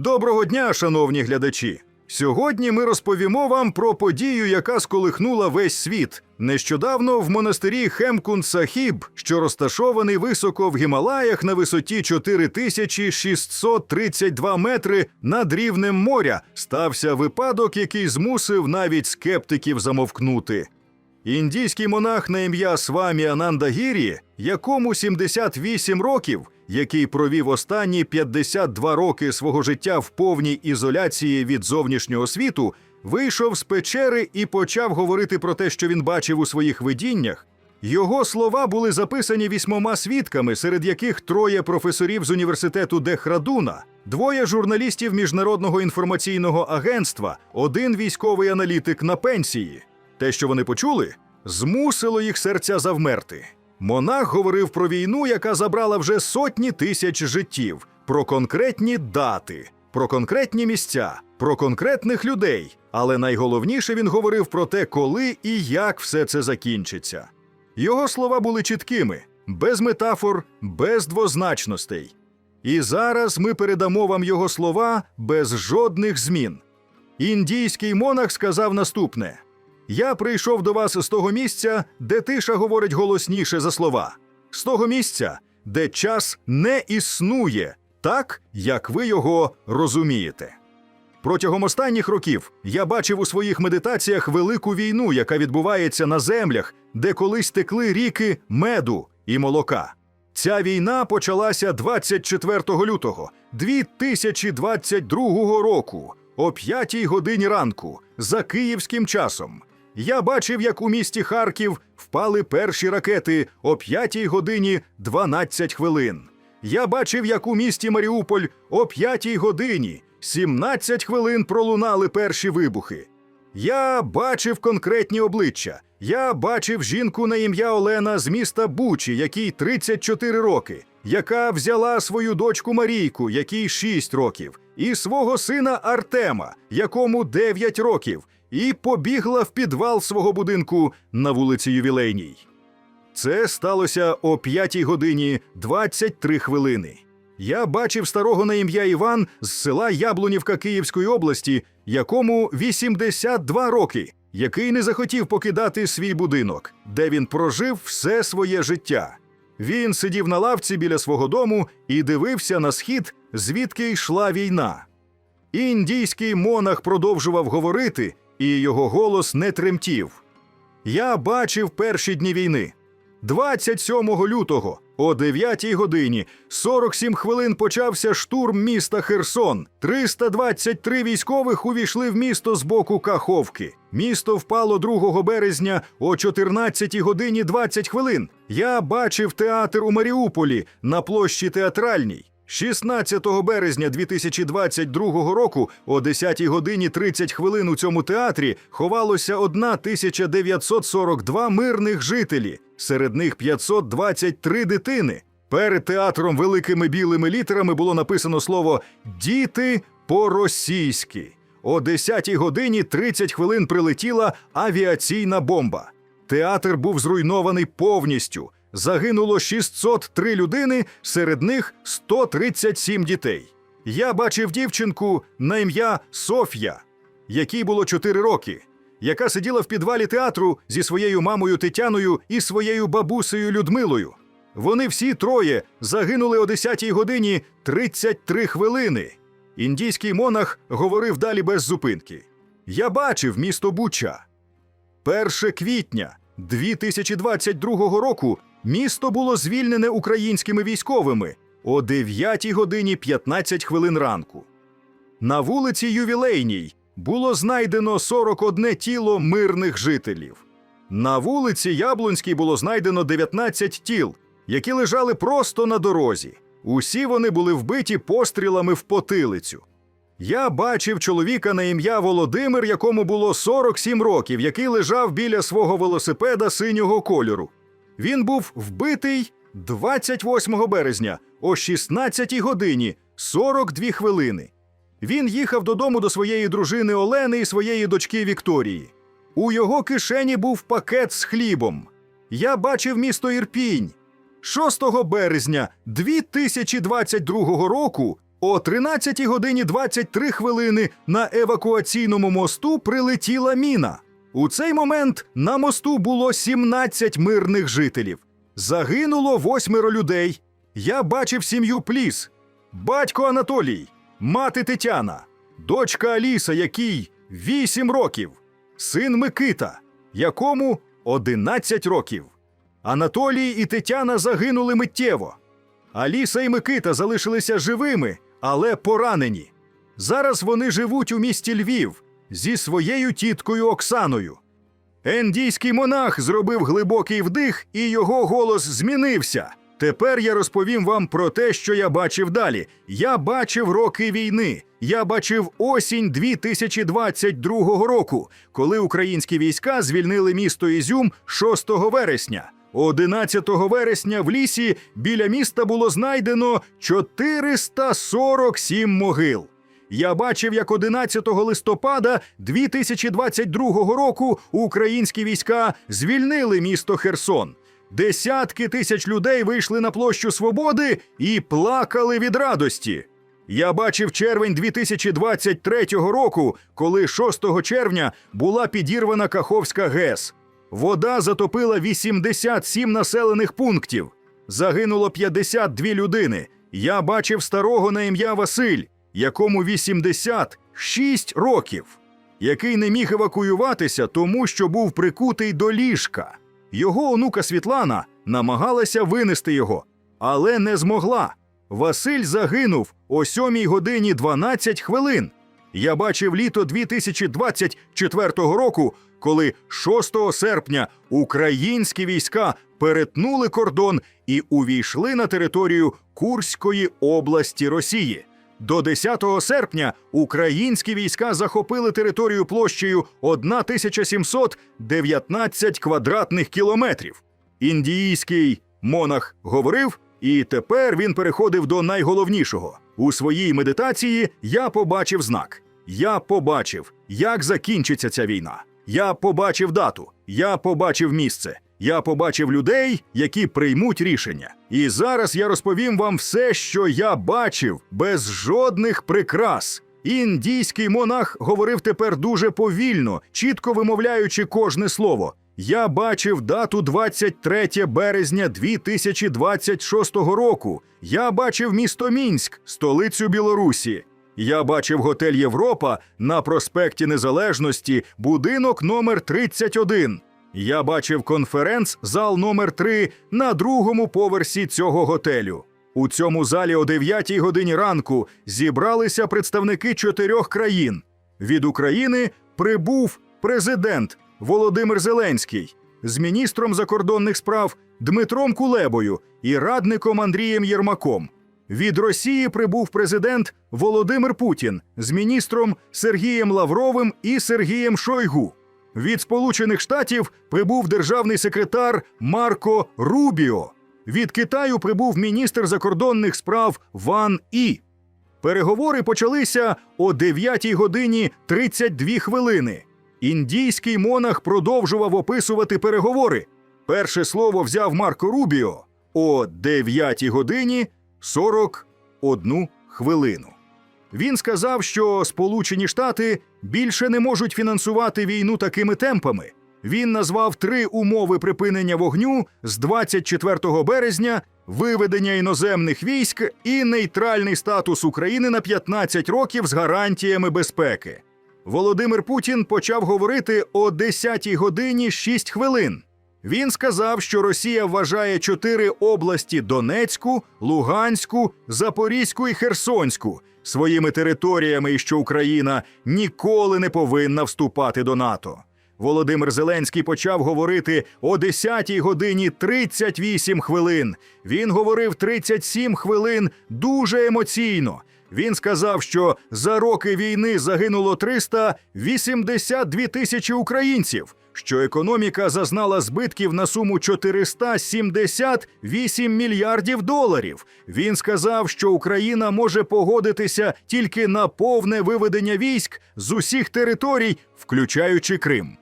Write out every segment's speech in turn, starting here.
Доброго дня, шановні глядачі! Сьогодні ми розповімо вам про подію, яка сколихнула весь світ. Нещодавно в монастирі Хемкун Сахіб, що розташований високо в Гімалаях на висоті 4632 метри над рівнем моря, стався випадок, який змусив навіть скептиків замовкнути. Індійський монах на ім'я Свамі Анандагірі, якому 78 років, який провів останні 52 роки свого життя в повній ізоляції від зовнішнього світу, вийшов з печери і почав говорити про те, що він бачив у своїх видіннях. Його слова були записані вісьмома свідками, серед яких троє професорів з університету Дехрадуна, двоє журналістів Міжнародного інформаційного агентства, один військовий аналітик на пенсії. Те, що вони почули, змусило їх серця завмерти. Монах говорив про війну, яка забрала вже сотні тисяч життів, про конкретні дати, про конкретні місця, про конкретних людей. Але найголовніше він говорив про те, коли і як все це закінчиться. Його слова були чіткими, без метафор, без двозначностей. І зараз ми передамо вам його слова без жодних змін. Індійський монах сказав наступне: Я прийшов до вас з того місця, де тиша говорить голосніше за слова, з того місця, де час не існує так, як ви його розумієте. Протягом останніх років я бачив у своїх медитаціях велику війну, яка відбувається на землях, де колись текли ріки меду і молока. Ця війна почалася 24 лютого 2022 року о 5 годині ранку за київським часом. Я бачив, як у місті Харків впали перші ракети о 5 годині 12 хвилин. Я бачив, як у місті Маріуполь о 5 годині 17 хвилин пролунали перші вибухи. Я бачив конкретні обличчя. Я бачив жінку на ім'я Олена з міста Бучі, якій 34 роки, яка взяла свою дочку Марійку, якій 6 років, і свого сина Артема, якому 9 років, і побігла в підвал свого будинку на вулиці Ювілейній. Це сталося о 5 годині 23 хвилини. Я бачив старого на ім'я Іван з села Яблунівка Київської області, якому 82 роки, який не захотів покидати свій будинок, де він прожив все своє життя. Він сидів на лавці біля свого дому і дивився на схід, звідки йшла війна. Індійський монах продовжував говорити, і його голос не тремтів. Я бачив перші дні війни. 27 лютого о 9 годині 47 хвилин почався штурм міста Херсон. 323 військових увійшли в місто з боку Каховки. Місто впало 2 березня о 14 годині 20 хвилин. Я бачив театр у Маріуполі на площі театральній. 16 березня 2022 року о 10 годині 30 хвилин у цьому театрі ховалося 1942 мирних жителі, серед них 523 дитини. Перед театром великими білими літерами було написано слово Діти по-російськи. О 10 годині 30 хвилин прилетіла авіаційна бомба. Театр був зруйнований повністю. Загинуло 603 людини, серед них 137 дітей. Я бачив дівчинку на ім'я Соф'я, якій було 4 роки, яка сиділа в підвалі театру зі своєю мамою Тетяною і своєю бабусею Людмилою. Вони всі троє загинули о 10 годині 33 хвилини. Індійський монах говорив далі без зупинки. Я бачив місто Буча. 1 квітня 2022 року місто було звільнене українськими військовими о 9 годині 15 хвилин ранку. На вулиці Ювілейній було знайдено 41 тіло мирних жителів. На вулиці Яблунській було знайдено 19 тіл, які лежали просто на дорозі. Усі вони були вбиті пострілами в потилицю. Я бачив чоловіка на ім'я Володимир, якому було 47 років, який лежав біля свого велосипеда синього кольору. Він був вбитий 28 березня о 16 годині 42 хвилини. Він їхав додому до своєї дружини Олени і своєї дочки Вікторії. У його кишені був пакет з хлібом. Я бачив місто Ірпінь. 6 березня 2022 року О 13 годині 23 хвилини на евакуаційному мосту прилетіла міна. У цей момент на мосту було 17 мирних жителів. Загинуло восьмеро людей. Я бачив сім'ю Пліс, батько Анатолій, мати Тетяна, дочка Аліса, якій 8 років, син Микита, якому 11 років. Анатолій і Тетяна загинули миттєво. Аліса і Микита залишилися живими, але поранені. Зараз вони живуть у місті Львів зі своєю тіткою Оксаною. Ендійський монах зробив глибокий вдих, і його голос змінився. Тепер я розповім вам про те, що я бачив далі. Я бачив роки війни. Я бачив осінь 2022 року, коли українські війська звільнили місто Ізюм 6 вересня. 11 вересня в лісі біля міста було знайдено 447 могил. Я бачив, як 11 листопада 2022 року українські війська звільнили місто Херсон. Десятки тисяч людей вийшли на площу Свободи і плакали від радості. Я бачив червень 2023 року, коли 6 червня була підірвана Каховська ГЕС. Вода затопила 87 населених пунктів. Загинуло 52 людини. Я бачив старого на ім'я Василь, якому 86 років, який не міг евакуюватися, тому що був прикутий до ліжка. Його онука Світлана намагалася винести його, але не змогла. Василь загинув о 7 годині 12 хвилин. Я бачив літо 2024 року, коли 6 серпня українські війська перетнули кордон і увійшли на територію Курської області Росії. До 10 серпня українські війська захопили територію площею 1719 квадратних кілометрів. Індійський монах говорив, і тепер він переходив до найголовнішого. У своїй медитації я побачив знак. Я побачив, як закінчиться ця війна. Я побачив дату, я побачив місце. Я побачив людей, які приймуть рішення. І зараз я розповім вам все, що я бачив, без жодних прикрас. Індійський монах говорив тепер дуже повільно, чітко вимовляючи кожне слово. Я бачив дату 23 березня 2026 року. Я бачив місто Мінськ, столицю Білорусі. Я бачив готель Європа на проспекті Незалежності, будинок номер 31. Я бачив конференц-зал номер 3 на другому поверсі цього готелю. У цьому залі о 9 годині ранку зібралися представники чотирьох країн. Від України прибув президент Володимир Зеленський з міністром закордонних справ Дмитром Кулебою і радником Андрієм Єрмаком. Від Росії прибув президент Володимир Путін з міністром Сергієм Лавровим і Сергієм Шойгу. Від Сполучених Штатів прибув державний секретар Марко Рубіо. Від Китаю прибув міністр закордонних справ Ван І. Переговори почалися о 9 годині 32 хвилини. Індійський монах продовжував описувати переговори. Перше слово взяв Марко Рубіо о 9 годині 41 хвилину. Він сказав, що Сполучені Штати більше не можуть фінансувати війну такими темпами. Він назвав три умови припинення вогню з 24 березня, виведення іноземних військ і нейтральний статус України на 15 років з гарантіями безпеки. Володимир Путін почав говорити о 10 годині 6 хвилин. Він сказав, що Росія вважає чотири області Донецьку, Луганську, Запорізьку і Херсонську своїми територіями, і що Україна ніколи не повинна вступати до НАТО. Володимир Зеленський почав говорити о 10 годині 38 хвилин. Він говорив 37 хвилин дуже емоційно. Він сказав, що за роки війни загинуло 382 тисячі українців, що економіка зазнала збитків на суму 478 мільярдів доларів. Він сказав, що Україна може погодитися тільки на повне виведення військ з усіх територій, включаючи Крим.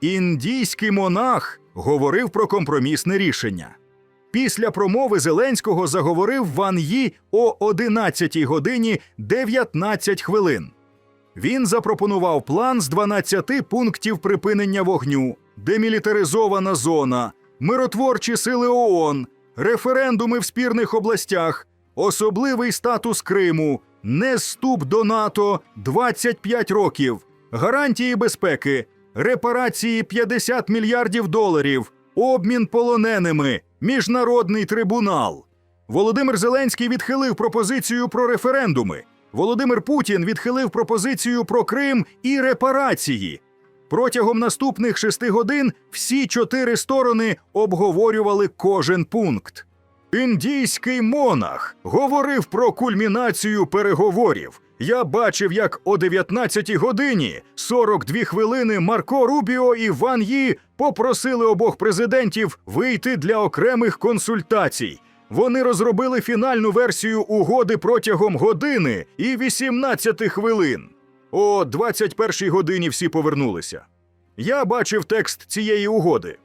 Індійський монах говорив про компромісне рішення. Після промови Зеленського заговорив Ван Ї о 11 годині 19 хвилин. Він запропонував план з 12 пунктів припинення вогню, демілітаризована зона, миротворчі сили ООН, референдуми в спірних областях, особливий статус Криму, неступ до НАТО 25 років, гарантії безпеки, репарації 50 мільярдів доларів, обмін полоненими, міжнародний трибунал. Володимир Зеленський відхилив пропозицію про референдуми. Володимир Путін відхилив пропозицію про Крим і репарації. Протягом наступних шести годин всі чотири сторони обговорювали кожен пункт. Індійський монах говорив про кульмінацію переговорів. Я бачив, як о 19 годині 42 хвилини Марко Рубіо і Ван Ї попросили обох президентів вийти для окремих консультацій. Вони розробили фінальну версію угоди протягом години і 18 хвилин. О 21 годині всі повернулися. Я бачив текст цієї угоди.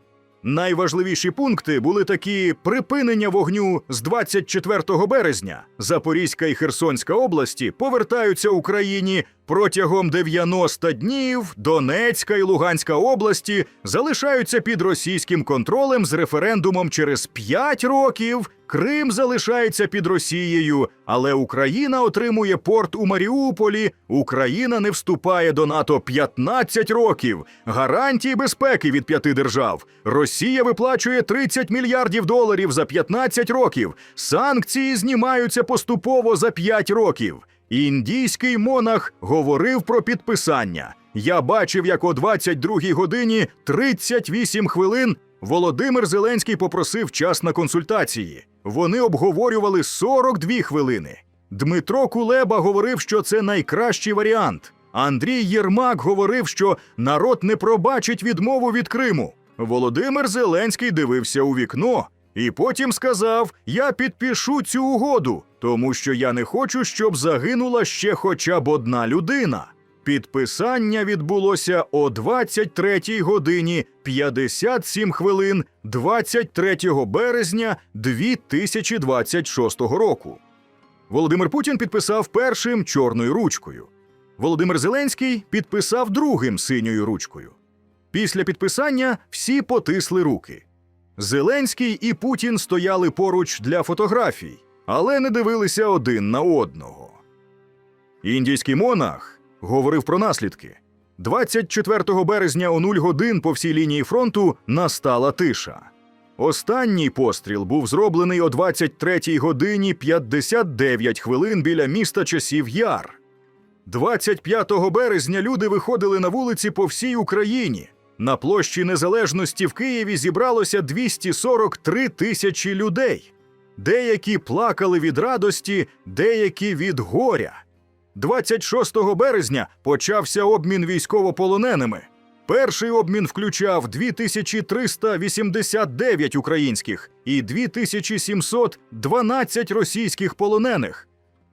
Найважливіші пункти були такі: припинення вогню з 24 березня. Запорізька і Херсонська області повертаються Україні протягом 90 днів. Донецька і Луганська області залишаються під російським контролем з референдумом через 5 років. Крим залишається під Росією, але Україна отримує порт у Маріуполі. Україна не вступає до НАТО 15 років. Гарантії безпеки від п'яти держав. Росія виплачує 30 мільярдів доларів за 15 років. Санкції знімаються поступово за 5 років. Індійський монах говорив про підписання. Я бачив, як о 22 годині 38 хвилин Володимир Зеленський попросив час на консультації. Вони обговорювали 42 хвилини. Дмитро Кулеба говорив, що це найкращий варіант. Андрій Єрмак говорив, що народ не пробачить відмову від Криму. Володимир Зеленський дивився у вікно і потім сказав: Я підпишу цю угоду, тому що я не хочу, щоб загинула ще хоча б одна людина. Підписання відбулося о 23 годині 57 хвилин 23 березня 2026 року. Володимир Путін підписав першим чорною ручкою. Володимир Зеленський підписав другим синьою ручкою. Після підписання всі потисли руки. Зеленський і Путін стояли поруч для фотографій, але не дивилися один на одного. Індійський монах говорив про наслідки. 24 березня о 0 годин по всій лінії фронту настала тиша. Останній постріл був зроблений о 23 годині 59 хвилин біля міста часів Яр. 25 березня люди виходили на вулиці по всій Україні. На площі Незалежності в Києві зібралося 243 тисячі людей. Деякі плакали від радості, деякі від горя. 26 березня почався обмін військовополоненими. Перший обмін включав 2389 українських і 2712 російських полонених.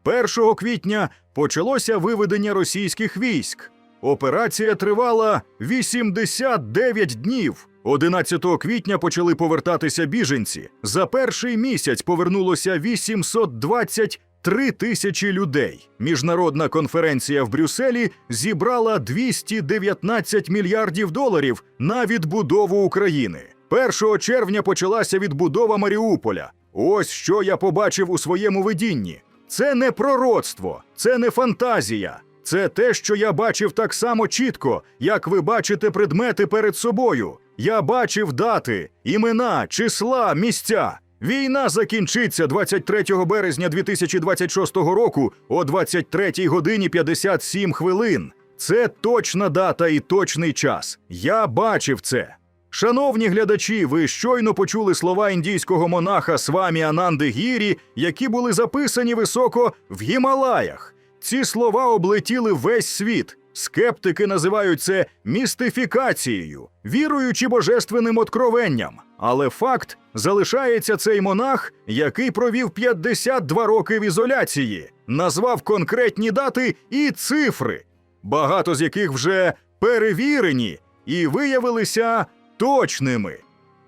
1 квітня почалося виведення російських військ. Операція тривала 89 днів. 11 квітня почали повертатися біженці. За перший місяць повернулося 823 тисячі людей. Міжнародна конференція в Брюсселі зібрала 219 мільярдів доларів на відбудову України. 1 червня почалася відбудова Маріуполя. Ось що я побачив у своєму видінні. Це не пророцтво, це не фантазія. Це те, що я бачив так само чітко, як ви бачите предмети перед собою. Я бачив дати, імена, числа, місця. Війна закінчиться 23 березня 2026 року о 23 годині 57 хвилин. Це точна дата і точний час. Я бачив це. Шановні глядачі, ви щойно почули слова індійського монаха Свамі Ананди Гірі, які були записані високо в Гімалаях. Ці слова облетіли весь світ. Скептики називають це містифікацією, вірою чи божественним откровенням. Але факт залишається цей монах, який провів 52 роки в ізоляції, назвав конкретні дати і цифри, багато з яких вже перевірені і виявилися точними.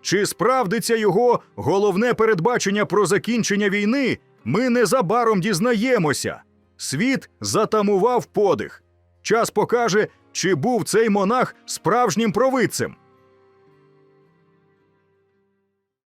Чи справдиться його головне передбачення про закінчення війни, ми незабаром дізнаємося. Світ затамував подих. Час покаже, чи був цей монах справжнім провидцем.